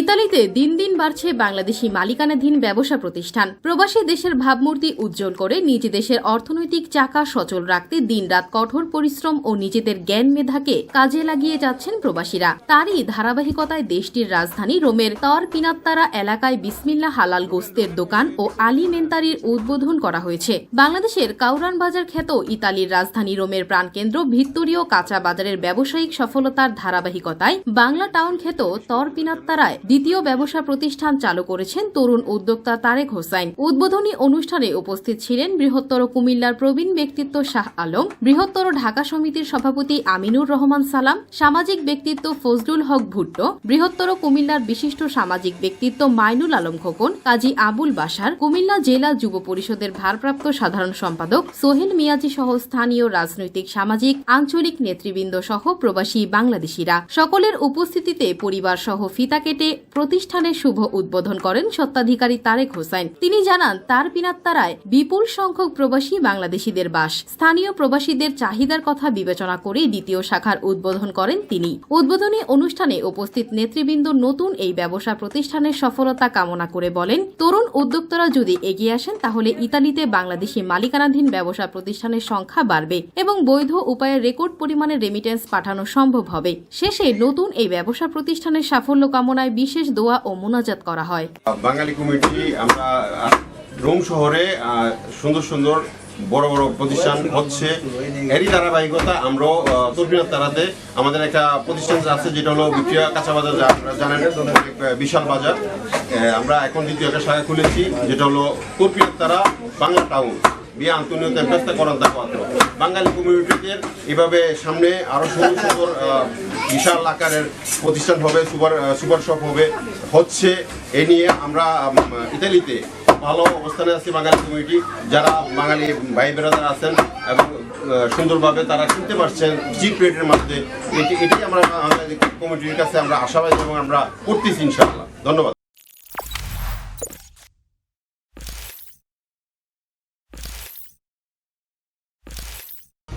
ইতালিতে দিন দিন বাড়ছে বাংলাদেশি মালিকানাধীন ব্যবসা প্রতিষ্ঠান। প্রবাসী দেশের ভাবমূর্তি উজ্জ্বল করে নিজ দেশের অর্থনৈতিক চাকা সচল রাখতে দিনরাত কঠোর পরিশ্রম ও নিজেদের জ্ঞান মেধাকে কাজে লাগিয়ে যাচ্ছেন প্রবাসীরা। তারই ধারাবাহিকতায় দেশটির রাজধানী রোমের তর পিনাত্তারা এলাকায় বিসমিল্লা হালাল গোস্তের দোকান ও আলী মেন্তারির উদ্বোধন করা হয়েছে। বাংলাদেশের কাউরান বাজার খ্যাত ইতালির রাজধানী রোমের প্রাণকেন্দ্র ভিত্তরীয় কাঁচা বাজারের ব্যবসায়িক সফলতার ধারাবাহিকতায় বাংলা টাউন খ্যাত তর পিনাত্তারায় দ্বিতীয় ব্যবসা প্রতিষ্ঠান চালু করেছেন তরুণ উদ্যোক্তা তারেক হোসাইন। উদ্বোধনী অনুষ্ঠানে উপস্থিত ছিলেন বৃহত্তর কুমিল্লার প্রবীণ ব্যক্তিত্ব শাহ আলম, বৃহত্তর ঢাকা সমিতির সভাপতি আমিনুর রহমান সালাম, সামাজিক ব্যক্তিত্ব ফজলুল হক ভুট্টো, বৃহত্তর কুমিল্লার বিশিষ্ট সামাজিক ব্যক্তিত্ব মাইনুল আলম খোকন, কাজী আবুল বাসার কুমিল্লা জেলা যুব পরিষদের ভারপ্রাপ্ত সাধারণ সম্পাদক সোহেল মিয়াজি সহ স্থানীয় রাজনৈতিক, সামাজিক, আঞ্চলিক নেতৃবৃন্দ সহ প্রবাসী বাংলাদেশিরা। সকলের উপস্থিতিতে পরিবার সহ ফিতা কেটে প্রতিষ্ঠানের শুভ উদ্বোধন করেন স্বত্বাধিকারী তারেক হোসাইন তিনি জানান, তার পিনাত্তারায় বিপুল সংখ্যক প্রবাসী বাংলাদেশিদের বাস, স্থানীয় প্রবাসীদের চাহিদার কথা বিবেচনা করে দ্বিতীয় শাখার উদ্বোধন করেন তিনি। উদ্বোধনী অনুষ্ঠানে উপস্থিত নেতৃবৃন্দ নতুন এই ব্যবসা প্রতিষ্ঠানের সফলতা কামনা করে বলেন, তরুণ উদ্যোক্তারা যদি এগিয়ে আসেন, তাহলে ইতালিতে বাংলাদেশি মালিকানাধীন ব্যবসা প্রতিষ্ঠানের সংখ্যা বাড়বে এবং বৈধ উপায়ে রেকর্ড পরিমাণে রেমিটেন্স পাঠানো সম্ভব হবে। শেষে নতুন এই ব্যবসা প্রতিষ্ঠানের সাফল্য কামনায় বিশেষ দোয়া ও মোনাজাত করা হয়। বাঙালি কমিটি আমরা রোম শহরে সুন্দর সুন্দর বড় বড় প্রতিষ্ঠান হচ্ছে। এরই ধারাবাহিকতা আমরাও তরবিনার তারাতে আমাদের একটা প্রতিষ্ঠান আছে, যেটা হলো বিক্রিয়া কাঁচা বাজার জানেন বিশাল বাজার। আমরা এখন দ্বিতীয় একটা শাখা খুলেছি, যেটা হলো তরবিনার তারা, বাংলা টাউন। বিয়ে আন্তর্জাতিক ব্যবস্থা করার দাওয়াত বাঙালি কমিউনিটিদের এভাবে সামনে আরও সুন্দর সুন্দর বিশাল আকারের প্রতিষ্ঠান হবে, সুপার সুপার শপ হবে, হচ্ছে এ নিয়ে আমরা ইতালিতে ভালো অবস্থানে আছি বাঙালি কমিউনিটি যারা বাঙালি ভাই বেড়াদার আছেন এবং সুন্দরভাবে তারা কিনতে পারছেন চিপ রেটের মধ্যে। এটি এটাই আমরা কমিটির কাছে আমরা আশাবাদী এবং আমরা করতেছি ইনশাআল্লাহ। ধন্যবাদ।